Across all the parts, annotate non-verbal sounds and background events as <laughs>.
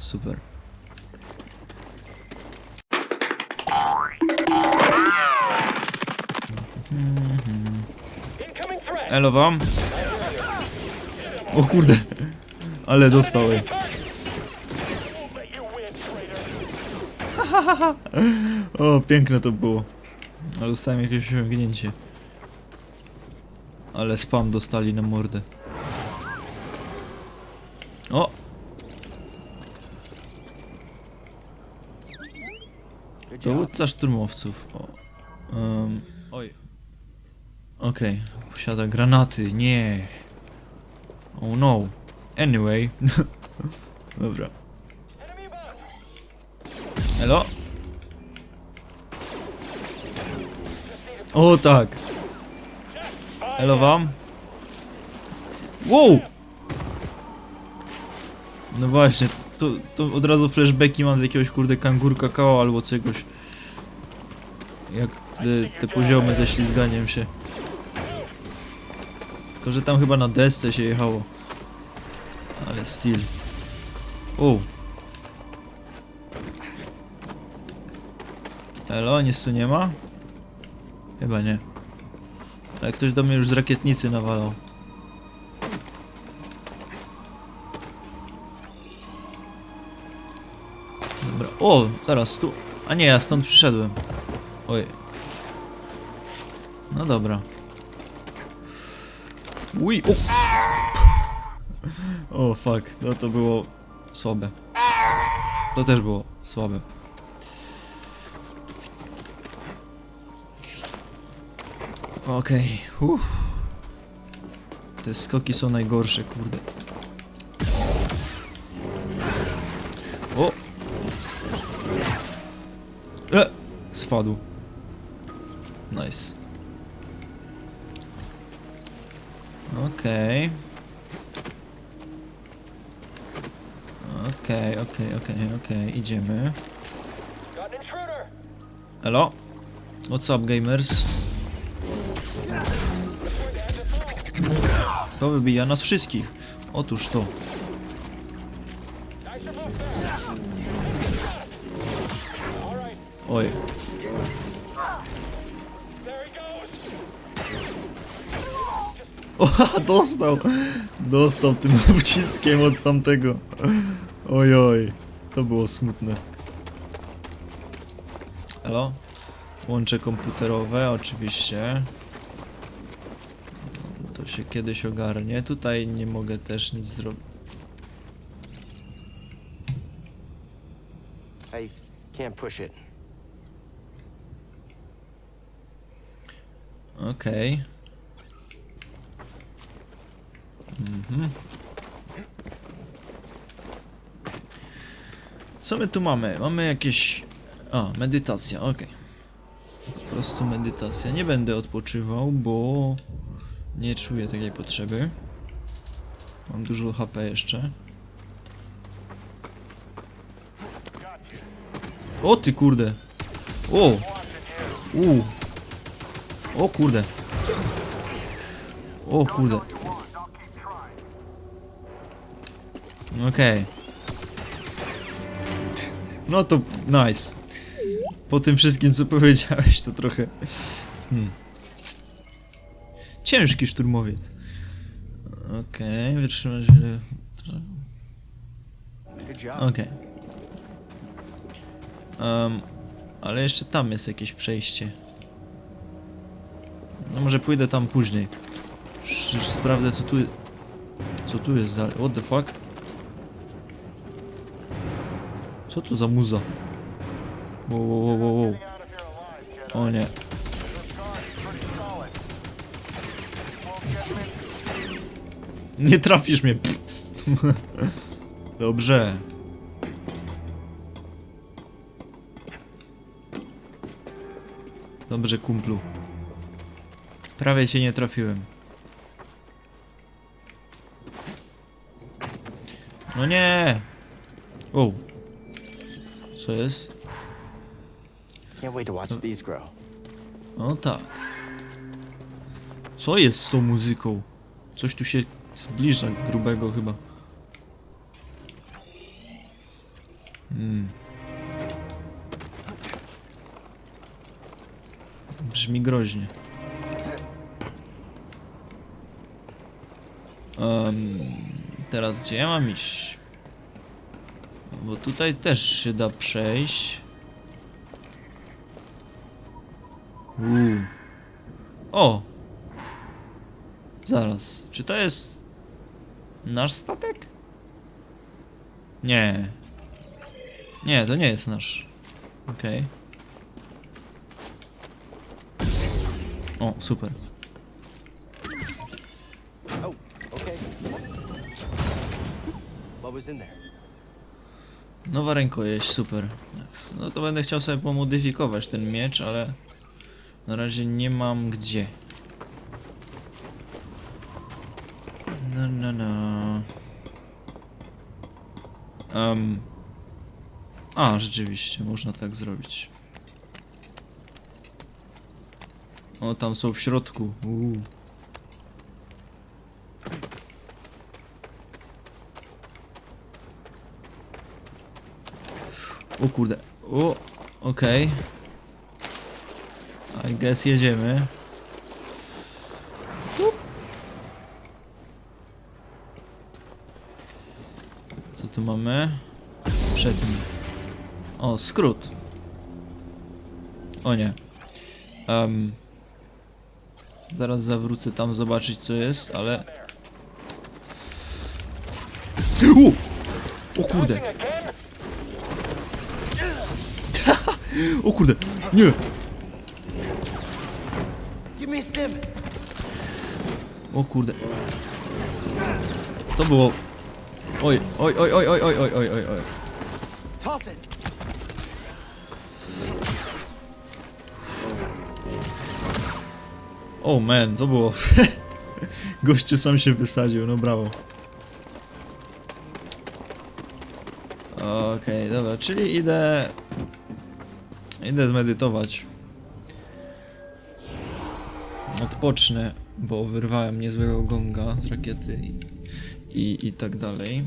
Super. Elo wam. O kurde. Ale traitor. O, piękne to było. Ale dostałem jakieś osiągnięcie. Ale spam dostali na mordę. O! Dowódca szturmowców. O. Um, oj. Okej, posiada granaty. Nie. Oh no. Anyway. <laughs> Dobra. Elo? O tak. Elo wam? Wow! No właśnie, to, to od razu flashbacki mam z jakiegoś kurde kangur kakao albo czegoś. Jak te, te poziomy ze ślizganiem się. Tylko, że tam chyba na desce się jechało. Ale still. O! Elo, nic tu nie ma? Chyba nie. Ale ktoś do mnie już z rakietnicy nawalał. Dobra. O, zaraz tu. A nie, ja stąd przyszedłem. Oj. No dobra. Uj, o. O fuck, no to było słabe. To też było słabe. Okej, uff. Te skoki są najgorsze, kurde. O! E! Spadł. Nice. Okej. Okej, okej, okej, okej, idziemy. Got an intruder. Elo? What's up, gamers? To wybija nas wszystkich. Otóż to. Oj. <laughs> goes. O, dostał! Dostał tym <laughs> uciskiem od tamtego. Oj, oj. To było smutne. Elo? Łącze komputerowe, oczywiście. To się kiedyś ogarnie. Tutaj nie mogę też nic zrobić. I can't push it. Okej. Mhm. Co my tu mamy? Mamy jakieś... A, medytacja, okej. Po prostu medytacja. Nie będę odpoczywał, bo... Nie czuję takiej potrzeby. Mam dużo HP jeszcze. O ty kurde! O! U! O kurde. O kurde. Okej. No to nice. Po tym wszystkim co powiedziałeś to trochę... Hmm. Ciężki szturmowiec. Okej, wytrzymać wiele... Okej. Em, ale jeszcze tam jest jakieś przejście. No może pójdę tam później. Sprawdzę co tu Co tu jest za... What the fuck? Co to za muza? Wow, wow, wow, wow. O nie. Nie trafisz mnie. Pff. <laughs> Dobrze. Dobrze, kumplu. Prawie cię nie trafiłem. No nie! O! Co jest? Can't wait to watch these grow. No tak. Co jest z tą muzyką? Coś tu się zbliża grubego chyba. Hmm. Brzmi groźnie. Em, teraz gdzie ja mam iść? Bo tutaj też się da przejść. Uuu. O! Zaraz, czy to jest nasz statek? Nie. Nie, to nie jest nasz. Okej. O, super. Oh, okay. What was in there? Nowa rękojeść, super. No to będę chciał sobie pomodyfikować ten miecz, ale na razie nie mam gdzie. No, no, no. Um. A, rzeczywiście, można tak zrobić. O, tam są w środku. Uuu. O kurde. O, okej. I guess jedziemy. Co tu mamy? Przedni. O, skrót. O nie. Em, zaraz zawrócę tam zobaczyć co jest, ale... U! O kurde. O kurde. Nie. O kurde. To było... Oj, oj, oj, oj, oj, oj, oj, oj, oj, oj. O man, to było... <laughs> Gościu sam się wysadził, no brawo. Okej, dobra, czyli idę... Idę zmedytować. Odpocznę, bo wyrwałem niezłego gonga z rakiety i, i, i tak dalej.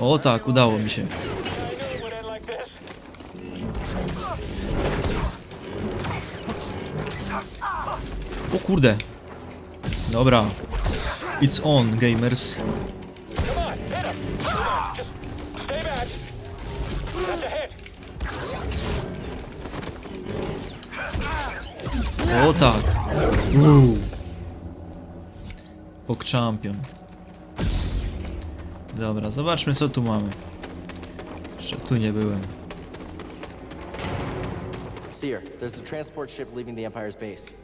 O tak, udało mi się. O kurde. Dobra. It's on, gamers. O tak. Uuu. Pok champion. Dobra, zobaczmy co tu mamy. Jeszcze tu nie byłem. Seer, there's a transport ship leaving the Empire's base.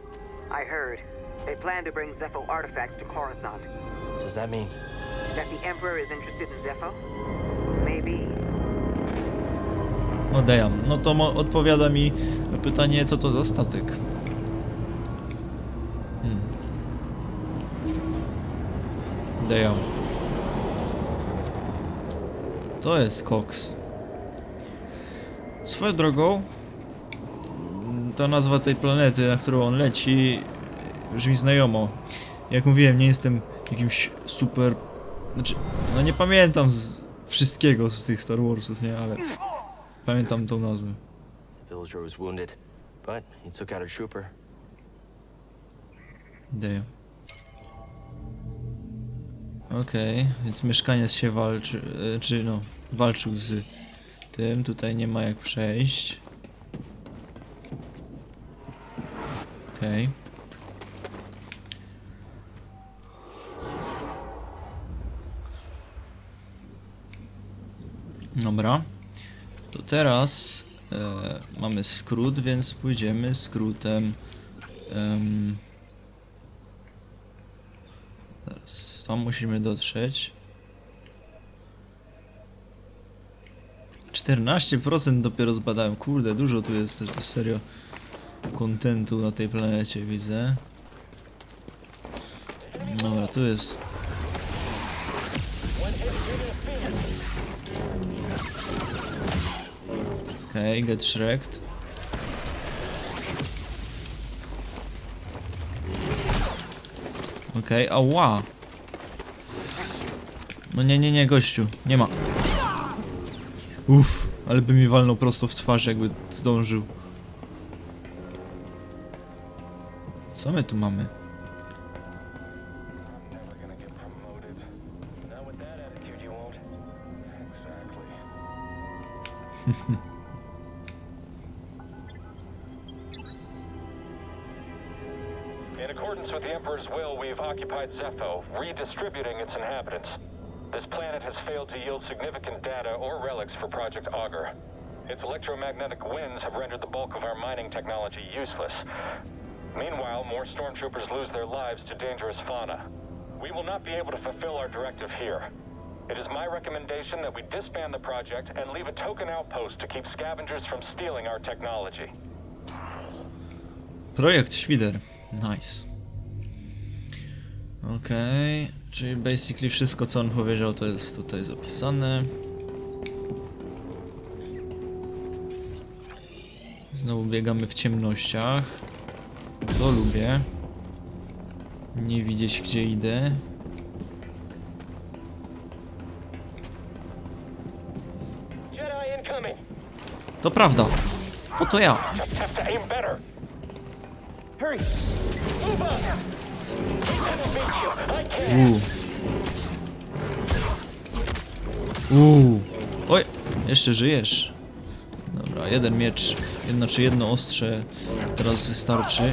I heard. They plan to bring Zepho artifacts to Coruscant. Does that mean? That the Emperor is interested in Zepho? Maybe. No damn. No to mo- odpowiada mi na pytanie co to za statek. Hmm. Damn. To jest koks. Swoją drogą, ta nazwa tej planety, na którą on leci, brzmi znajomo. Jak mówiłem, nie jestem jakimś super. Znaczy, no nie pamiętam z wszystkiego z tych Star Warsów, nie, ale pamiętam tą nazwę. Villager was wounded, but he took out a trooper. Damn. Okej, więc mieszkaniec się walczy, e, czy no, walczył z tym, tutaj nie ma jak przejść. Okej. Dobra. To teraz e, mamy skrót, więc pójdziemy skrótem. Em, Zaraz, tam musimy dotrzeć. 14% dopiero zbadałem. Kurde, dużo tu jest też serio kontentu na tej planecie widzę. Dobra, tu jest. Okej, okay, get shreked. Okej, okay, ała! No nie, nie, nie, gościu, nie ma. Uff, ale by mi walnął prosto w twarz, jakby zdążył. Co my tu mamy? In accordance with the Emperor's will, we've occupied Zepho, redistributing its inhabitants. This planet has failed to yield significant data or relics for Project Augur. Its electromagnetic winds have rendered the bulk of our mining technology useless. Meanwhile, more stormtroopers lose their lives to dangerous fauna. We will not be able to fulfill our directive here. It is my recommendation that we disband the project and leave a token outpost to keep scavengers from stealing our technology. Projekt Świder. Nice. Okej, czyli basically wszystko co on powiedział to jest tutaj zapisane. Znowu biegamy w ciemnościach. To lubię. Nie widzieć gdzie idę. To prawda. Ja. Have to can't! Uuu. Uuu. Oj, jeszcze żyjesz. Dobra, jeden miecz, jedno czy jedno ostrze teraz wystarczy.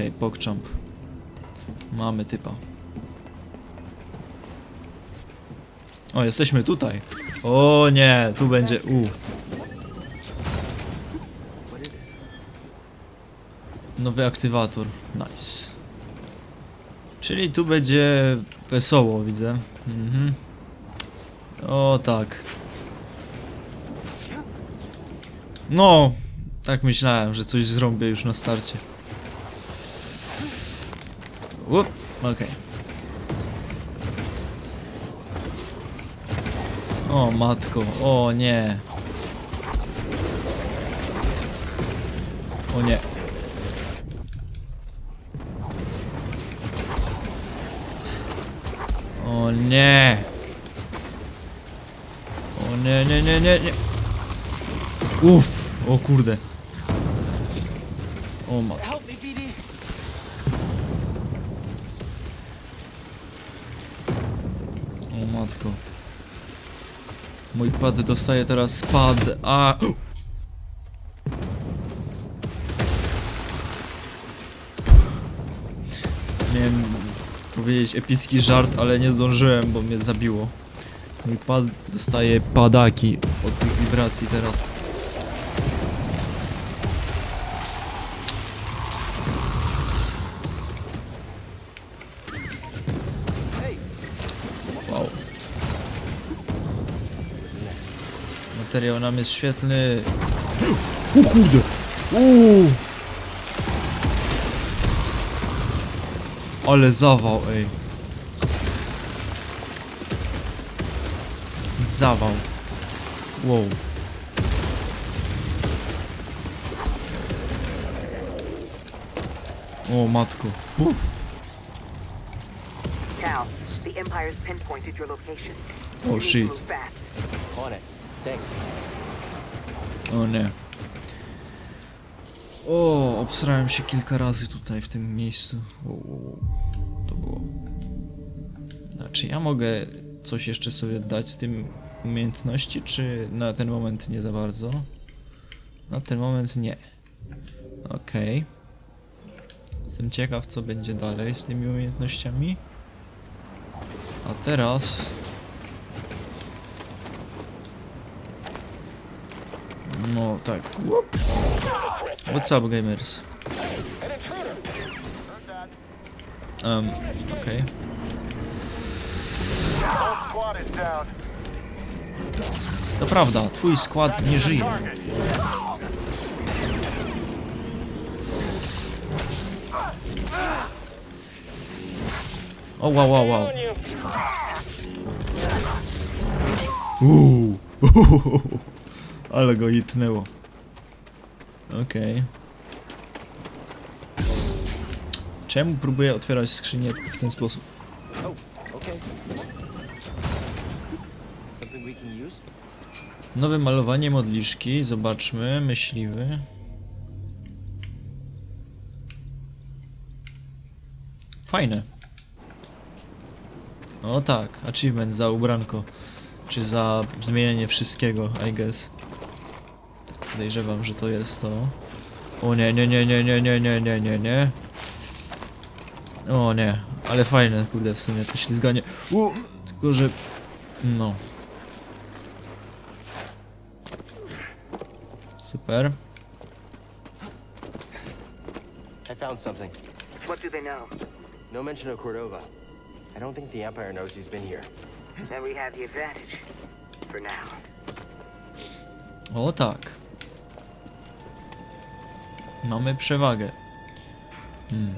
Okej, pokczamp. Mamy typa. O, jesteśmy tutaj. O nie, tu będzie u. Nowy aktywator. Nice. Czyli tu będzie wesoło, widzę. Mhm. O tak. No, tak myślałem, że coś zrobię już na starcie. Łup, okej. O matko, o nie. O nie. O nie. O nie, nie, nie, nie, nie. Uff, o kurde. O matko. Help me, BD! O matko. Mój pad dostaje teraz spad, a... Miałem powiedzieć epicki żart, ale nie zdążyłem, bo mnie zabiło. Mój pad dostaje padaki od tych wibracji teraz. Materiał nam jest świetny. O kurde! Uuu! Ale zawał, ej. Zawał. Wow. O matko. Uff. Cal, the Empire's pinpointed your location. Oh, shit. O nie. O, obsrałem się kilka razy tutaj w tym miejscu. Wow, wow. To było. Znaczy, ja mogę coś jeszcze sobie dać z tym umiejętności, czy na ten moment nie za bardzo? Na ten moment nie. Okej. Jestem ciekaw, co będzie dalej z tymi umiejętnościami. A teraz No tak. What's up gamers? Um, okej. Down. To prawda, twój skład nie żyje. O wow, wow, wow. Uuu. <laughs> Ale go itnęło. Okej. Czemu próbuję otwierać skrzynię w ten sposób? Oh, okay. Nowe malowanie modliszki, zobaczmy, myśliwy. Fajne. O tak, achievement za ubranko. Czy za zmienienie wszystkiego, I guess. Podejrzewam, że to jest to. O nie, nie, nie, nie, nie, nie, nie, nie, nie, nie. O nie, ale fajne, kurde, w sumie to ślizganie. U, tylko że... No. Super. I found something. What do they know? No mention of Cordova. I don't think the Empire knows he's been here. Then we have the advantage. For now. O tak. Mamy przewagę. Hmm.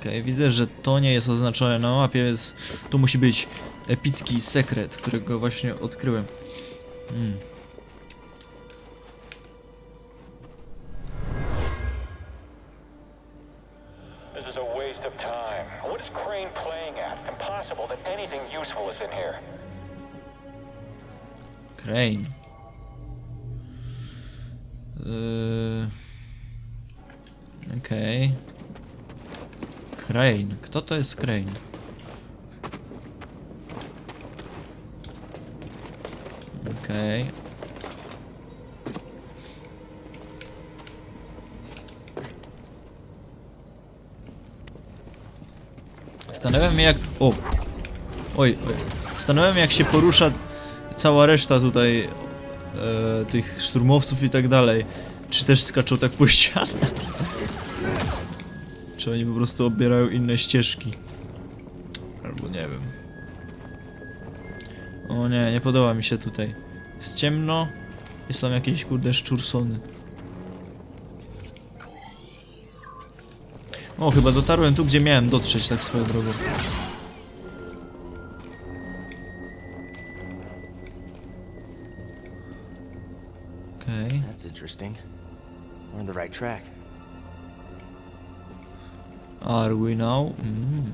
Okej, widzę, że to nie jest oznaczone na mapie, więc to musi być epicki sekret, którego właśnie odkryłem. Hmm. Kto to jest Crane? Okej. Zastanawiam się jak... O! Oj, oj. Zastanawiam jak się porusza cała reszta tutaj e, tych szturmowców i tak dalej. Czy też skaczą tak po <laughs> ścianach? Czy oni po prostu obierają inne ścieżki? Albo nie wiem. O nie, nie podoba mi się tutaj. Jest ciemno. Jest tam jakieś kurde szczursony. O, chyba dotarłem tu, gdzie miałem dotrzeć, tak swoją drogą. Okej. That's interesting. We're on the right track. Are we now? Mm.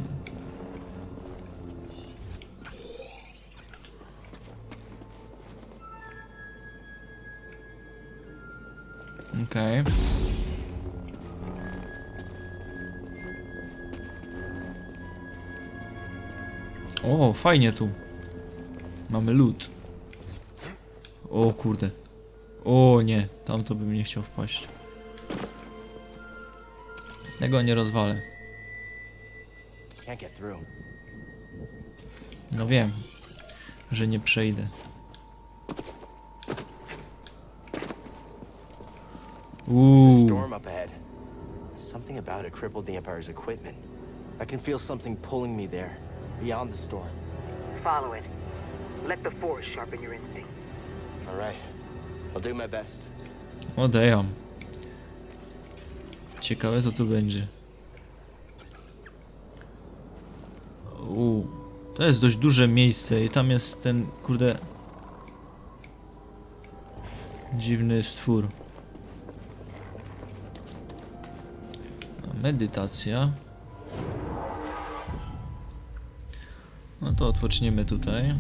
Okej. O, fajnie tu. Mamy lód. O kurde. O nie, tam to bym nie chciał wpaść. Tego nie rozwalę. No wiem, że nie przejdę. There's a Uuu, storm up ahead. Something about it crippled the Empire's equipment. I can feel something pulling me there, beyond the storm. Follow it. Let the Force sharpen your instincts. All right. I'll do my best. odejam. Ciekawe co tu będzie. Uuu, to jest dość duże miejsce i tam jest ten, kurde... Dziwny stwór. Medytacja. No to odpoczniemy tutaj.